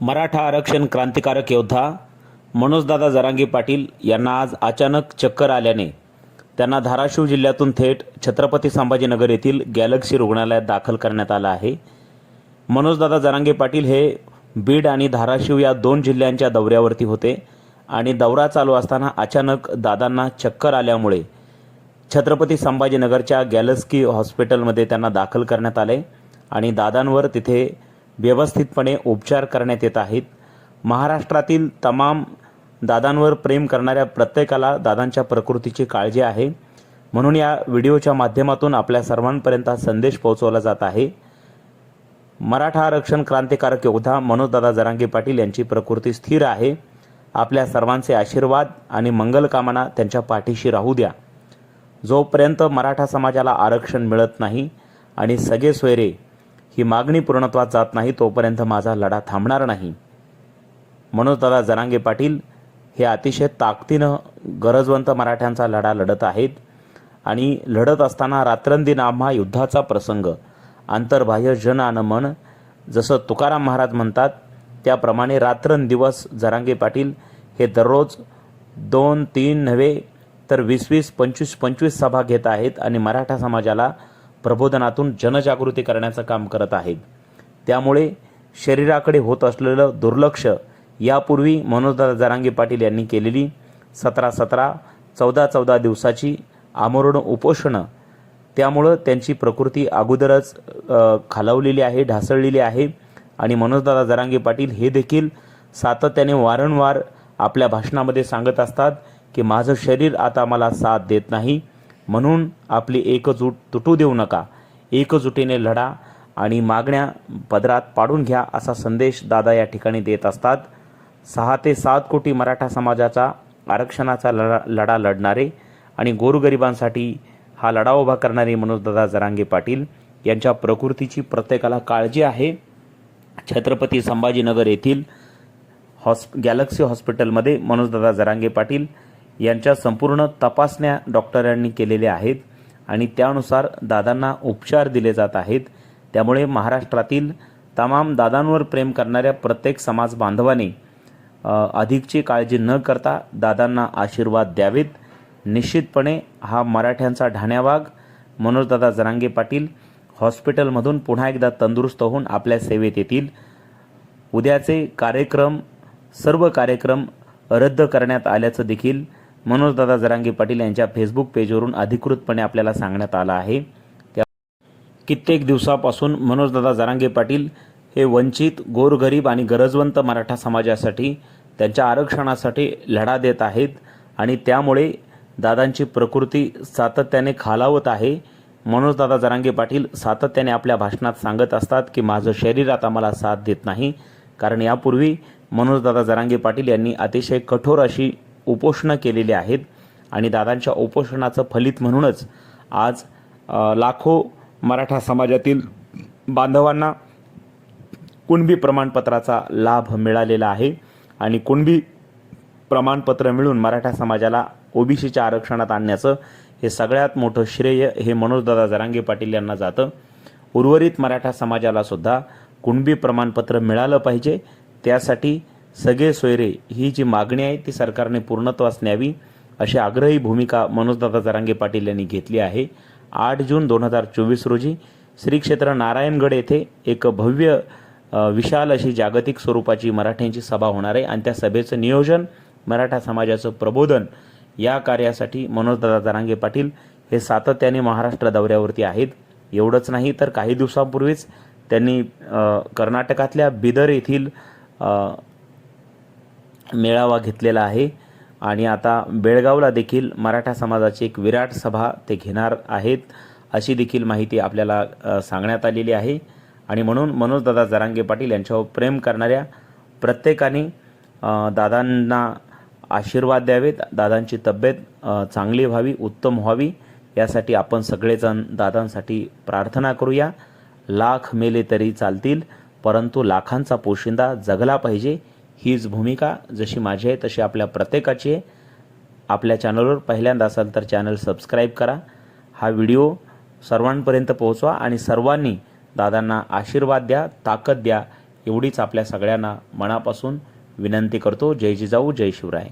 मराठा आरक्षण क्रांतिकारक योद्धा मनोजदादा जरांगी पाटील यांना आज अचानक चक्कर आल्याने त्यांना धाराशिव जिल्ह्यातून थेट छत्रपती संभाजीनगर येथील गॅलक्सी रुग्णालयात दाखल करण्यात आलं आहे. मनोजदादा जरांगे पाटील हे बीड आणि धाराशिव या दोन जिल्ह्यांच्या दौऱ्यावरती होते आणि दौरा चालू असताना अचानक दादांना चक्कर आल्यामुळे छत्रपती संभाजीनगरच्या गॅलस्की हॉस्पिटलमध्ये त्यांना दाखल करण्यात आले आणि दादांवर तिथे व्यवस्थितपणे उपचार करण्यात येत आहेत. महाराष्ट्रातील तमाम दादांवर प्रेम करणाऱ्या प्रत्येकाला दादांच्या प्रकृतीची काळजी आहे. म्हणून या व्हिडिओच्या माध्यमातून आपल्या सर्वांपर्यंत हा संदेश पोहोचवला जात आहे. मराठा आरक्षण क्रांतिकारक योद्धा मनोजदादा जरांगे पाटील यांची प्रकृती स्थिर आहे. आपल्या सर्वांचे आशीर्वाद आणि मंगलकामना त्यांच्या पाठीशी राहू द्या. जोपर्यंत मराठा समाजाला आरक्षण मिळत नाही आणि सगळे सोयरे ही मागणी पूर्णत्वात जात नाही तोपर्यंत माझा लढा थांबणार नाही. म्हणून दादा जरांगे पाटील हे अतिशय ताकदीनं गरजवंत मराठ्यांचा लढा लढत आहेत आणि लढत असताना रात्रंदिन आम्हा युद्धाचा प्रसंग आंतरबाह्य जन आणि मन जसं तुकाराम महाराज म्हणतात त्याप्रमाणे रात्रंदिवस जरांगे पाटील हे दररोज दोन तीन नव्हे तर वीस वीस पंचवीस पंचवीस सभा घेत आहेत आणि मराठा समाजाला प्रबोधनातून जनजागृती करण्याचं काम करत आहेत. त्यामुळे शरीराकडे होत असलेलं दुर्लक्ष यापूर्वी मनोजदा जरांगे पाटील यांनी केलेली सतरा सतरा चौदा चौदा दिवसाची आमरण उपोषणं त्यामुळं त्यांची प्रकृती अगोदरच खालावलेली आहे ढासळलेली आहे आणि मनोजदादा जरांगे पाटील हे देखील सातत्याने वारंवार आपल्या भाषणामध्ये सांगत असतात की माझं शरीर आता मला साथ देत नाही म्हणून आपली एकजूट तुटू देऊ नका. एकजुटीने लढा आणि मागण्या पदरात पाडून घ्या असा संदेश दादा या ठिकाणी देत असतात. सहा ते सात कोटी मराठा समाजाचा आरक्षणाचा लढा लढा लढणारे आणि गोरगरिबांसाठी हा लढा उभा करणारे मनोजदादा जरांगे पाटील यांच्या प्रकृतीची प्रत्येकाला काळजी आहे. छत्रपती संभाजीनगर येथील हॉस् गॅलक्सी हॉस्पिटलमध्ये मनोजदादा जरांगे पाटील यांच्या संपूर्ण तपासण्या डॉक्टरांनी केलेल्या आहेत आणि त्यानुसार दादांना उपचार दिले जात आहेत. त्यामुळे महाराष्ट्रातील तमाम दादांवर प्रेम करणाऱ्या प्रत्येक समाज बांधवाने अधिकची काळजी न करता दादांना आशीर्वाद द्यावेत. निश्चितपणे हा मराठ्यांचा ढाण्यावाग मनोजदादा जरांगे पाटील हॉस्पिटलमधून पुन्हा एकदा तंदुरुस्त होऊन आपल्या सेवेत येतील. उद्याचे कार्यक्रम सर्व कार्यक्रम रद्द करण्यात आल्याचं देखील मनोजदादा जरांगे पाटील यांच्या फेसबुक पेजवरून अधिकृतपणे आपल्याला सांगण्यात आलं आहे. त्या कित्येक दिवसापासून मनोजदादा जरांगे पाटील हे वंचित गोरगरीब आणि गरजवंत मराठा समाजासाठी त्यांच्या आरक्षणासाठी लढा देत आहेत आणि त्यामुळे दादांची प्रकृती सातत्याने खालावत आहे. मनोजदादा जरांगे पाटील सातत्याने आपल्या भाषणात सांगत असतात की माझं शरीर आता मला साथ देत नाही. कारण यापूर्वी मनोजदादा जरांगे पाटील यांनी अतिशय कठोर अशी उपोषणं केलेली आहेत. आणि दादांच्या उपोषणाचं फलित म्हणूनच आज लाखो मराठा समाजातील बांधवांना कुणबी प्रमाणपत्राचा लाभ मिळालेला आहे. आणि कुणबी प्रमाणपत्र मिळून मराठा समाजाला ओबीसीच्या आरक्षणात आणण्याचं हे सगळ्यात मोठं श्रेय हे मनोजदादा जरांगे पाटील यांना जातं. उर्वरित मराठा समाजाला सुद्धा कुणबी प्रमाणपत्र मिळालं पाहिजे. त्यासाठी सगळे सोयरे ही जी मागणी आहे ती सरकारने पूर्णत्वास न्यावी अशी आग्रही भूमिका मनोजदादा जरांगे पाटील यांनी घेतली आहे. आठ जून दोन हजार चोवीस रोजी श्री क्षेत्र नारायणगड येथे एक भव्य विशाल अशी जागतिक स्वरूपाची मराठ्यांची सभा होणार आहे. आणि त्या सभेचं नियोजन मराठा समाजाचं प्रबोधन या कार्यासाठी मनोजदादा जरांगे पाटील हे सातत्याने महाराष्ट्र दौऱ्यावरती आहेत. एवढंच नाही तर काही दिवसांपूर्वीच त्यांनी कर्नाटकातल्या बिदर येथील मेळावा घेतलेला आहे आणि आता बेळगावला देखील मराठा समाजाची एक विराट सभा ते घेणार आहेत अशी देखील माहिती आपल्याला सांगण्यात आलेली आहे. आणि म्हणून मनोजदादा जरांगे पाटील यांच्यावर प्रेम करणाऱ्या प्रत्येकाने दादांना आशीर्वाद द्यावेत दादांची तब्येत चांगली व्हावी उत्तम व्हावी यासाठी आपण सगळेजण दादांसाठी प्रार्थना करूया. लाख मेले तरी चालतील परंतु लाखांचा पोशिंदा जगला पाहिजे. हीच भूमिका जशी माझी आहे तशी आपल्या प्रत्येकाची आहे. आपल्या चॅनलवर पहिल्यांदा असाल तर चॅनल सबस्क्राईब करा. हा व्हिडिओ सर्वांपर्यंत पोहोचवा आणि सर्वांनी दादांना आशीर्वाद द्या ताकद द्या एवढीच आपल्या सगळ्यांना मनापासून विनंती करतो. जय जिजाऊ जय शिवराय.